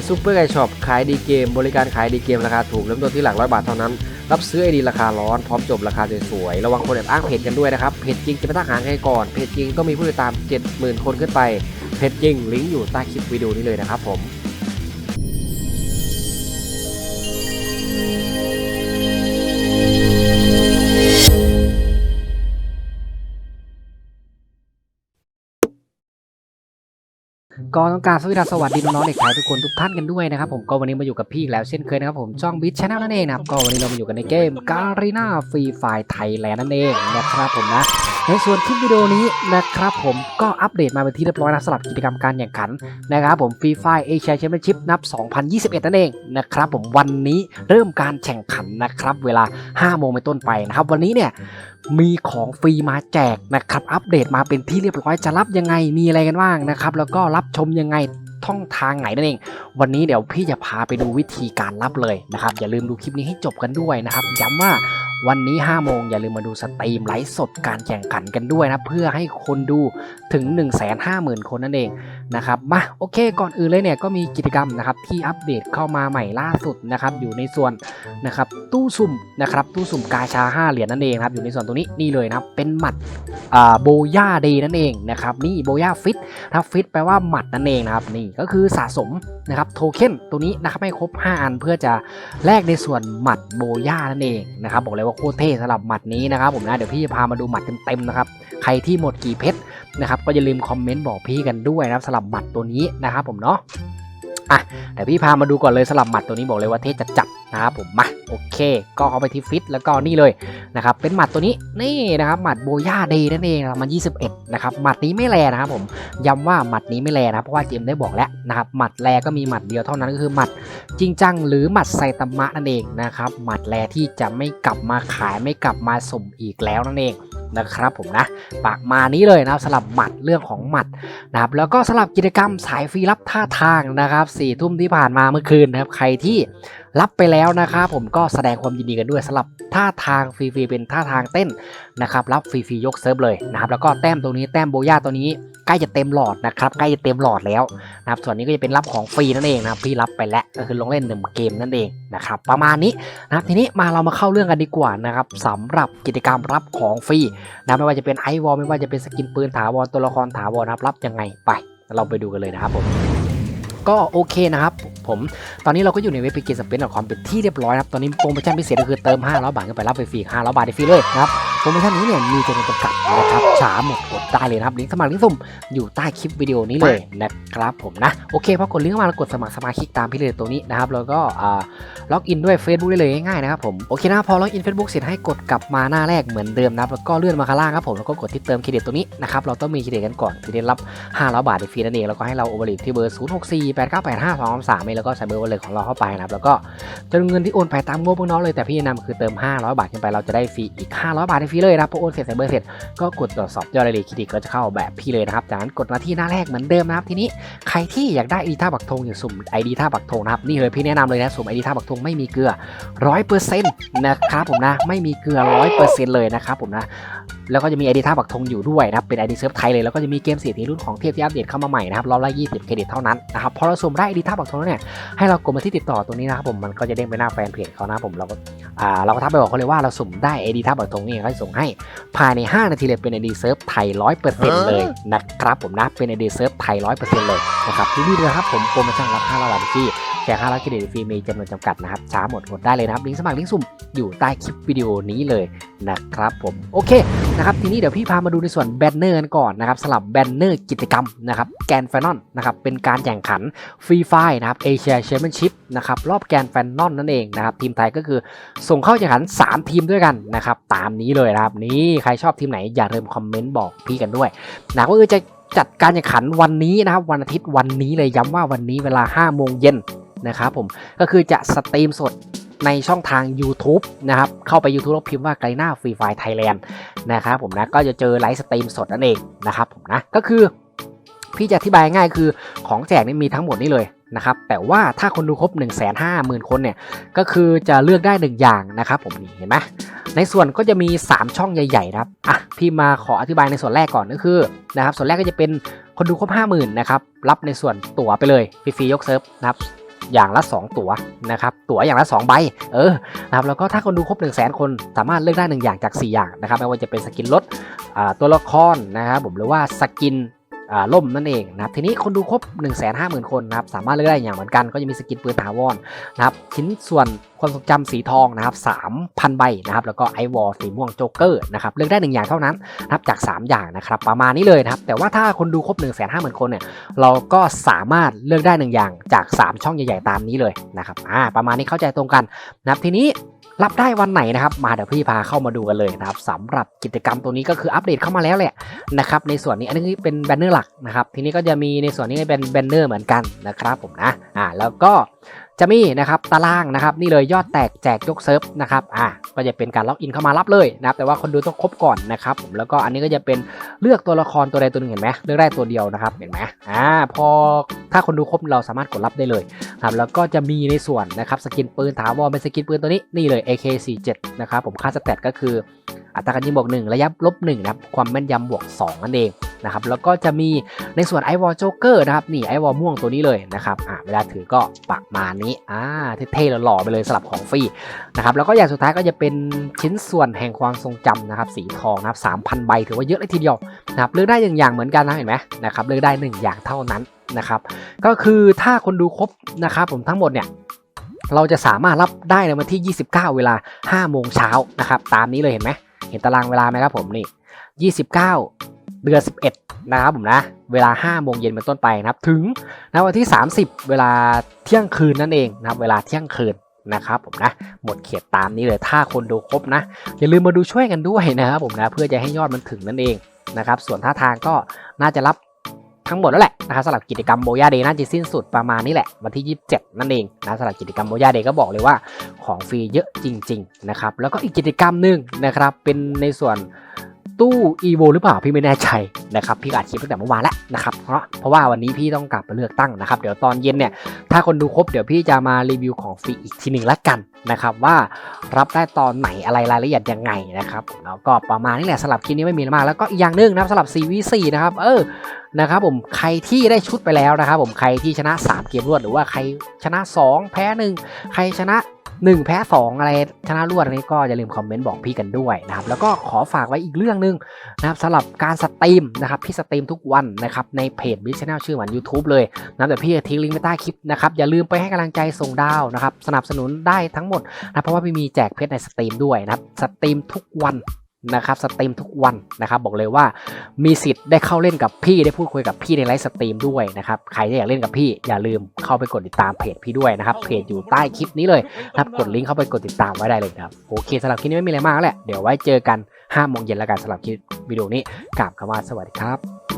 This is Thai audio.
จซูเปอร์ไกช็อปขายดีเกม บริการขายดีเกมราคาถูกเริ่มต้นที่หลักร้อยบาทเท่านั้น รับซื้อไอดีราคาร้อนพร้อมจบราคาสวยๆ ระวังคนแอบอ้างเพจกันด้วยนะครับ เพจจริงจะไม่ตั้งหางใครก่อน เพจจริงต้องมีผู้ติดตาม 70,000 คนขึ้นไป เพจจริงลิงก์อยู่ใต้คลิปวิดีโอนี้เลยนะครับผม ก็ต้องการสวัสดีสวัสดีน้องๆเด็กไทยทุกคนทุกท่านกันด้วยนะครับผมก็วันนี้มาอยู่กับพี่แล้วเช่นเคยนะครับผมช่องบิทชาแนลนั่นเองนะครับก็วันนี้เรามาอยู่กันในเกมการีนาฟรีไฟไทยแลนด์นั่นเองนะครับผมนะ ในส่วนคลิปวิดีโอนี้นะครับผมก็อัปเดตมาเป็นที่เรียบร้อยนะสำหรับกิจกรรมการแข่งขันนะครับผมฟรีไฟเอเชียแชมเปี้ยนชิพนับ 2021 นั่นเองนะครับผมวันนี้เริ่มการแข่งขันนะครับเวลา 5 โมงเป็นต้นไปนะครับ วันนี้เนี่ยมีของฟรีมาแจกนะครับอัปเดตมาเป็นที่เรียบร้อยจะรับยังไงมีอะไรกันบ้างนะครับแล้วก็รับชมยังไงท่องทางไหนนั่นเอง วันนี้เดี๋ยวพี่จะพาไปดูวิธีการรับเลยนะครับอย่าลืมดูคลิปนี้ให้จบกันด้วยนะครับย้ำว่า วันนี้ 5 โมงอย่าลืมมาดูสตรีมไลฟ์สดการแข่งขันกันด้วยนะ เพื่อให้คนดูถึง 150,000 คนนั่นเอง นะครับมาโอเคก่อนอื่นเลยเนี่ยก็มีกิจกรรมนะครับที่อัปเดตเข้ามาใหม่ล่าสุดนะครับอยู่ในส่วนนะครับตู้สุ่มนะครับตู้สุ่มกาชา5เหรียญนั่นเองครับอยู่ในส่วนตรงนี้นี่เลยนะครับเป็นหมัดอ่าโบย่าเดย์นั่นเองนะครับนี่โบย่าฟิตนะฟิตแปลว่าหมัดนั่นเองนะครับนี่ก็คือสะสมนะครับโทเค็นตัวนี้นะครับให้ครบ 5 อันเพื่อจะแลกในส่วนหมัดโบย่านั่นเองนะครับบอกเลยว่าโคตรเท่สำหรับหมัดนี้นะครับผมนะเดี๋ยวพี่จะพามาดูหมัดเต็มๆนะครับใครที่หมดกี่เพชรนะครับก็อย่าลืมคอมเมนต์บอกพี่กันด้วยนะครับสำหรับหมัดตัวนี้นะครับผมเนาะอะแต่พี่พามาดูก่อนเลยสลับหมัดตัวนี้บอกเลยว่าเทจัดจัดนะครับผมมาโอเค ก็เข้าไปที่ฟิตแล้วก็นี่เลยนะครับเป็นหมัดตัวนี้นี่นะครับหมัดโบย่าเดย์นั่นเองนะครับมัน 21 นะครับหมัดนี้ไม่แรนะครับผมย้ำว่าหมัดนี้ไม่แรนะครับเพราะว่าเจมได้บอกแล้วนะครับหมัดแรก็มีหมัดเดียวเท่านั้นก็คือหมัดจริงจังหรือหมัดไซตามะนั่นเองนะครับหมัดแรที่จะไม่กลับมาขายไม่กลับมาส่งอีกแล้วนั่นเอง นะครับผมนะปากมานี้เลยนะครับสลับหมัดเรื่องของหมัดนะครับแล้วก็สำหรับกิจกรรมสายฟรีรับท่าทางนะครับสี่ทุ่มที่ผ่านมาเมื่อคืนนะครับใครที่ รับไปแล้วนะครับผมก็แสดงความยินดีกันด้วยสำหรับท่าทางฟรีๆเป็นท่าทางเต้นนะครับรับฟรีๆยกเซิร์ฟเลยนะครับแล้วก็แต้มตรงนี้แต้มโบย่าตัวนี้ใกล้จะเต็มหลอดนะครับใกล้จะเต็มหลอดแล้วนะครับส่วนนี้ก็จะเป็นรับของฟรีนั่นเองนะครับพี่รับไปแล้วก็คือลงเล่นหนึ่งเกมนั่นเองนะครับประมาณนี้นะครับทีนี้มาเรามาเข้าเรื่องกันดีกว่านะครับสำหรับกิจกรรมรับของฟรีนะไม่ว่าจะเป็นไอวอลไม่ว่าจะเป็นสกินปืนถาวรตัวละครถาวรนะครับรับยังไงไปเราไปดูกันเลยนะครับผม ก็โอเคนะครับผมตอนนี้เราก็อยู่ในเว็บพิเกิสเปนคอมเป็นที่เรียบร้อยนะครับ ตอนนี้โปรโมชั่นพิเศษก็คือเติม 500 บาทขึ้นไปรับฟรี500 บาทฟรีเลยนะครับ โปรโมชั่นนี้เนี่ยมีจำนวนจำกัดนะครับช้าหมดกดได้เลยนะครับลิงก์สมัครลิงก์สุ่มอยู่ใต้คลิปวิดีโอนี้เลยนะครับผมนะโอเคพอกดลิงก์เข้ามาแล้วกดสมัครสมาชิกตามพี่เลยตัวนี้นะครับแล้วก็ล็อกอินด้วย Facebook ได้เลยง่ายๆนะครับผมโอเคนะพอล็อกอิน Facebook เสร็จให้กดกลับมาหน้าแรกเหมือนเดิมนะครับแล้วก็เลื่อนมาข้างล่างครับผมแล้วก็กดที่เติมเครดิตตรงนี้นะครับเราต้องมีเครดิตกันก่อนถึงได้รับ500บาทฟรีนั่นเองแล้วก็ให้เราโอเวอร์ลิที่เบอร์0 6 4 8 9 8 5 2 3 3แล้วก็ใส่เบอร์วันเลยของเราเข้าไปนะครับแล้วก็จำนวนเงินที่โอนไปตามงบพวกน้องเลยแต่พี่แนะนำคือเติม 500 บาทขึ้นไปเราจะได้ฟรีอีก 500 บาทฟรีเลยนะครับพอโอนเสร็จใส่เบอร์เสร็จก็กดตรวจสอบยอดรายละเอียดเครดิตก็จะเข้าแบบพี่เลยนะครับจากนั้นกดมาที่หน้าแรกเหมือนเดิมนะครับทีนี้ใครที่อยากได้ไอดีท่าบักธงอย่างสุ่มไอดีท่าบักธงนะครับนี่เลยพี่แนะนำเลยนะสุ่มไอดีท่าบักธงไม่มีเกลือร้อยเปอร์เซ็นต์นะครับผมนะไม่มีเกลือร้อยเปอร์เซ็นต์เลยนะครับผมนะแล้วก็จะมีไอดีท่าบักธงอยู่ด้วยนะครับเป็นไอดีเซิร์ฟไทยเลยแล้วก็จะมีเกมเสียทีรุ่นของเทพที่อัปเดตเข้ามาใหม่นะครับรอบละ20เครดิตเท่านั้นนะครับพอเราสุ่มได้ไอดีท่าบักธงแล้วเนี่ยให้เรากดมาที่ติดต่อตรงนี้นะครับผมมันก็จะเด้งไปหน้าแฟนเพจเขานะผมเราก็ อ่าเราก็ทักไปบอกเขาเลยว่าเราสุ่มได้ไอดีท่าบักธงนี่เขาจะส่งให้ภายใน 5 นาทีเลยเป็นไอดีเซิร์ฟไทยร้อยเปอร์เซ็นต์เลยนะครับผมนะเป็นไอดีเซิร์ฟไทยร้อยเปอร์เซ็นต์เลยนะครับที่นี่เลยนะครับผมโปรโมชั่นรับ500บาทฟรี แจก500เครดิตฟรีมีจำนวนจำกัดนะครับช้าหมดกดได้เลยนะครับลิงก์สมัครลิงก์สุ่มอยู่ใต้คลิปวิดีโอนี้เลยนะครับผมโอเคนะครับทีนี้เดี๋ยวพี่พามาดูในส่วนแบนเนอร์กันก่อนนะครับสลับแบนเนอร์กิจกรรมนะครับแกนแฟนอนนะครับเป็นการแข่งขันฟรีไฟนะครับเอเชียแชมเปี้ยนชิพนะครับรอบแกนแฟนนอนนั่นเองนะครับทีมไทยก็คือส่งเข้าแข่งขัน 3 ทีมด้วยกันนะครับตามนี้เลยนะครับนี่ใครชอบทีมไหนอย่าลืมคอมเมนต์บอกพี่กันด้วยนะก็คือจะจัดการแข่งขันวันนี้นะครับวันอาทิตย์วันนี้เลยย้ำว่าวันนี้เวลา5โมงเย็น นะครับผมก็คือจะสตรีมสดในช่องทาง YouTube นะครับ เข้าไป YouTube แล้วพิมพ์ว่าไกลหน้าฟรีไฟไทยแลนด์นะครับผมนะก็จะเจอไลฟ์สตรีมสดนั่นเองนะครับผมนะก็คือพี่จะอธิบายง่ายคือของแจกนี่มีทั้งหมดนี่เลยนะครับแต่ว่าถ้าคนดูครบ 1 5 0 0 0 0 คนเนี่ยก็คือจะเลือกได้ 1 อย่างนะครับผมนี่เห็นไหมในส่วนก็จะมี 3 ช่องใหญ่ๆนะครับอะพี่มาขออธิบายในส่วนแรกก่อนก็คือนะครับส่วนแรกก็จะเป็นคนดูครบ 50,000นะครับรับในส่วนตั๋วไปเลยฟรีๆยกเซิร์ฟนะครับ อย่างละ 2 ตั๋วนะครับตั๋วอย่างละ 2 ใบเออนะครับแล้วก็ถ้าคนดูครบ 1 0 0 0 0แคนสามารถเลือกได้ 1 อย่างจาก 4 อย่างนะครับไม่ว่าจะเป็นสกินรถตัวละครนะครับผมหรือว่าสกิน ล่มนั่นเองนะครับทีนี้คนดูครบ 1 5 0 0 0 0 คนนะครับสามารถเลือกได้อย่างเหมือนกันก็จะมีสกินปืนถาวรนะครับชิ้นส่วนความทรงจำสีทองนะครับ3,000 ใบนะครับแล้วก็ไอวอลสีม่วงโจ๊กเกอร์นะครับเลือกได้ 1 อย่างเท่านั้นนะครับจาก 3 อย่างนะครับประมาณนี้เลยนะครับแต่ว่าถ้าคนดูครบ 1 5 0 0 0 0 คนเนี่ยเราก็สามารถเลือกได้ 1 อย่างจาก 3 ช่องใหญ่ๆตามนี้เลยนะครับอ่าประมาณนี้เข้าใจตรงกันนะครับทีนี้ รับได้วันไหนนะครับมาเดี๋ยวพี่พาเข้ามาดูกันเลยนะครับสำหรับกิจกรรมตัวนี้ก็คืออัปเดตเข้ามาแล้วแหละนะครับในส่วนนี้อันนี้เป็นแบนเนอร์หลักนะครับทีนี้ก็จะมีในส่วนนี้เป็นแบนเนอร์เหมือนกันนะครับผมนะอ่าแล้วก็ จะมีนะครับตารางนะครับนี่เลยยอดแตกแจกยกเซิร์ฟนะครับอ่าก็จะเป็นการล็อกอินเข้ามารับเลยนะครับแต่ว่าคนดูต้องครบก่อนนะครับผมแล้วก็อันนี้ก็จะเป็นเลือกตัวละครตัวใดตัวหนึ่งเห็นไหมเลือกได้ตัวเดียวนะครับเห็นไหมอ่าพอถ้าคนดูครบเราสามารถกดรับได้เลยครับแล้วก็จะมีในส่วนนะครับสกินปืนถาวรเป็นสกินปืนตัวนี้นี่เลย AK47 นะครับผมค่าสเตตก็คืออัตราการยิงบวก1ระยะลบ1นะครับความแม่นยำบวก2นั่นเอง นะครับแล้วก็จะมีในส่วนไอวอลโจ๊กเกอร์นะครับนี่ไอวอลม่วงตัวนี้เลยนะครับอ่าเวลาถือก็ปักมานี้อ่าเท่ๆหล่อๆไปเลยสลับของฟรีนะครับแล้วก็อย่างสุดท้ายก็จะเป็นชิ้นส่วนแห่งความทรงจำนะครับสีทองนะครับ3,000ใบถือว่าเยอะเลยทีเดียวนะครับเลือกได้อย่างอย่างเหมือนกันนะเห็นไหมนะครับเลือกได้หนึ่งอย่างเท่านั้นนะครับก็คือถ้าคนดูครบนะครับผมทั้งหมดเนี่ยเราจะสามารถรับได้ในวันที่ 29 เวลา5โมงเช้านะครับตามนี้เลยเห็นไหมเห็นตารางเวลาไหมครับผมนี่ 29 เดือน 11 นะครับผมนะ เวลา5โมงเย็นเป็นต้นไปนะครับ ถึงนะวันที่ 30 เวลาเที่ยงคืนนั่นเองนะครับ เวลาเที่ยงคืนนะครับผมนะหมดเขตตามนี้เลยถ้าคนดูครบนะ อย่าลืมมาดูช่วยกันด้วยนะครับผมนะเพื่อจะให้ยอดมันถึงนั่นเองนะครับ ส่วนท่าทางก็น่าจะรับทั้งหมดแล้วแหละนะครับสำหรับกิจกรรมโบยาเดย์น่าจะสิ้นสุดประมาณนี้แหละวันที่ 27 นั่นเองนะสำหรับกิจกรรมโบยาเดย์ก็บอกเลยว่าของฟรีเยอะจริง ๆ นะครับ แล้วก็อีกกิจกรรมหนึ่งนะครับเป็นในส่วน ตู้อีโวหรือเปล่าพี่ไม่แน่ใจนะครับพี่อัดคลิปตั้งแต่เมื่อวานแล้วนะครับเพราะเพราะว่าวันนี้พี่ต้องกลับไปเลือกตั้งนะครับเดี๋ยวตอนเย็นเนี่ยถ้าคนดูครบเดี๋ยวพี่จะมารีวิวของฟรีอีกทีหนึ่งละกันนะครับว่ารับได้ตอนไหนอะไรรายละเอียดยังไงนะครับแล้วก็ประมาณนี้แหละสำหรับคลิปนี้ไม่มีมากแล้วก็อีกอย่างหนึ่งนะครับสำหรับ CVC นะครับเออนะครับผมใครที่ได้ชุดไปแล้วนะครับผมใครที่ชนะ 3 เกมรวดหรือว่าใครชนะ 2 แพ้ 1 ใครชนะ 1 แพ้2อะไรชนะรวดนนี้ก็อย่าลืมคอมเมนต์บอกพี่กันด้วยนะครับแล้วก็ขอฝากไว้อีกเรื่องหนึงนะครับสำหรับการสตรีมนะครับพี่สตรีมทุกวันนะครับในเพจบิชแนลชื่อเหมือน YouTube เลยนะแต่พี่จะทิ้งลิงก์ไว้ใต้คลิปนะครับอย่าลืมไปให้กำลังใจส่งดาวนะครับสนับสนุนได้ทั้งหมดนะเพราะว่าพี่มีแจกเพชรในสตรีมด้วยนะครับสตรีมทุกวัน นะครับสตรีมทุกวันนะครับบอกเลยว่ามีสิทธิ์ได้เข้าเล่นกับพี่ได้พูดคุยกับพี่ในไลฟ์สตรีมด้วยนะครับใครที่อยากเล่นกับพี่อย่าลืมเข้าไปกดติดตามเพจพี่ด้วยนะครับเพจอยู่ใต้คลิปนี้เลยนะครับกดลิงก์เข้าไปกดติดตามไว้ได้เลยครับโอเคสำหรับคลิปนี้ไม่มีอะไรมากแล้วแหละเดี๋ยวไว้เจอกัน5โมงเย็นแล้วกันสำหรับคลิปวิดีโอนี้กราบคำว่าสวัสดีครับ